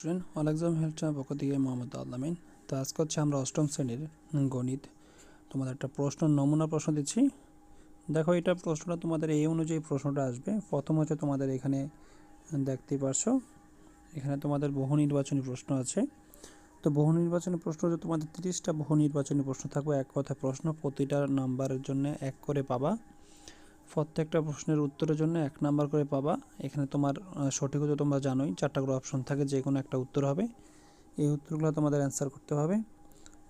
Student অলেকজাম হেলথের পক্ষ থেকে মোহাম্মদ আল্লামিন তো আজকে হচ্ছে আমরা অষ্টম শ্রেণির গণিত। তোমাদের একটা প্রশ্ন, নমুনা প্রশ্ন দিচ্ছি। দেখো, এটা প্রশ্নটা তোমাদের এই অনুযায়ী প্রশ্নটা আসবে। প্রথম হচ্ছে তোমাদের এখানে দেখতে পারছ, এখানে তোমাদের বহু নির্বাচনী প্রশ্ন আছে। তো বহু নির্বাচনী প্রশ্ন হচ্ছে তোমাদের তিরিশটা বহু নির্বাচনী প্রশ্ন থাকবে। এক কথায় প্রশ্ন প্রতিটা নাম্বারের জন্য এক করে পাবা। প্রত্যেকটা প্রশ্নের উত্তরের জন্য এক নাম্বার করে পাবা। এখানে তোমার সঠিক উত্তর তোমরা জানোই। চারটা করে অপশন থাকে যে কোনো একটা উত্তর হবে। এই উত্তরগুলো তোমাদের অ্যান্সার করতে হবে।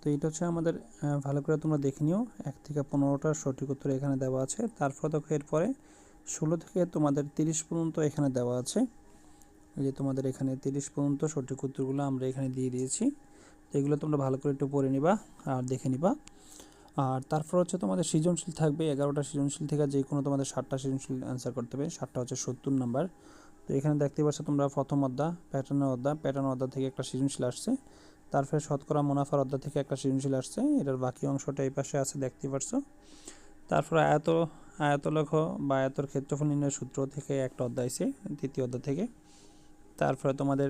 তো এটা হচ্ছে আমাদের ভালো করে তোমরা দেখে নিও। এক থেকে পনেরোটার সঠিক উত্তর এখানে দেওয়া আছে। তারপর দেখো এরপরে ষোলো থেকে তোমাদের তিরিশ পর্যন্ত এখানে দেওয়া আছে। যে তোমাদের এখানে তিরিশ পর্যন্ত সঠিক উত্তরগুলো আমরা এখানে দিয়ে দিয়েছি। তো এগুলো তোমরা ভালো করে একটু পড়ে নিবা আর দেখে নিবা। আর তারপর হচ্ছে তোমাদের সৃজনশীল থাকবে এগারোটা সৃজনশীল থেকে যে কোনো তোমাদের ষাটটা সৃজনশীল অ্যান্সার করতে হবে। ষাটটা হচ্ছে সত্তর নাম্বার তো এখানে দেখতে পাচ্ছ তোমরা প্রথম অধ্যায় প্যাটার্নের অধ্যায়। প্যাটার্ন অধ্যায় থেকে একটা সৃজনশীল আসছে। তারপরে শতকরা মুনাফার অধ্যায় থেকে একটা সৃজনশীল আসছে। এটার বাকি অংশটা এই পাশে আছে, দেখতে পাচ্ছ। তারপর আয়ত আয়তলেখ বা আয়তর ক্ষেত্রফল নির্ণয় সূত্র থেকে একটা অধ্যায় আছে তৃতীয় অধ্যায় থেকে। তারপরে তোমাদের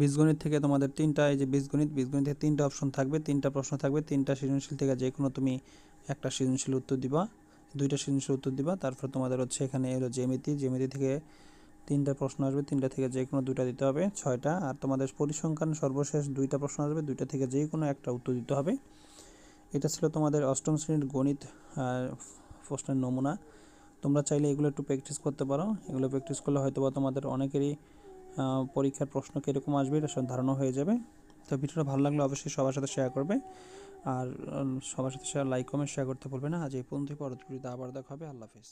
বীজগণিত থেকে তোমাদের তিনটা, এই যে বীজগণিত বীজগণিত থেকে তিনটা অপশন থাকবে, তিনটা প্রশ্ন থাকবে, তিনটা সৃজনশীল থেকে যে কোনো তুমি একটা সৃজনশীল উত্তর দিবা, দুইটা সৃজনশীল উত্তর দিবা, তারপর তোমাদের হচ্ছে এখানে এলো জ্যামিতি জ্যামিতি থেকে তিনটা প্রশ্ন আসবে, তিনটা থেকে যে কোনো দুইটা দিতে হবে, ছয়টা, আর তোমাদের পরিসংখ্যান সর্বশেষ দুইটা প্রশ্ন আসবে, দুইটা থেকে যে কোনো একটা উত্তর দিতে হবে। এটা ছিল তোমাদের অষ্টম শ্রেণির গণিত প্রশ্নের নমুনা। তোমরা চাইলে এগুলো একটু প্র্যাকটিস করতে পারো, এগুলো প্র্যাকটিস করলে হয়তো বা তোমাদের অনেকেরই পরীক্ষার প্রশ্ন কীরকম আসবে এটা ধারণা হয়ে যাবে। তো ভিডিওটা ভালো লাগলে অবশ্যই সবার সাথে শেয়ার করবে। আর সবার সাথে শেয়ার লাইক কমেন্ট শেয়ার করতে বলবে না। আজ এই পর্যন্ত পরবর্তী আবার দেখা হবে। আল্লাহ হাফিজ।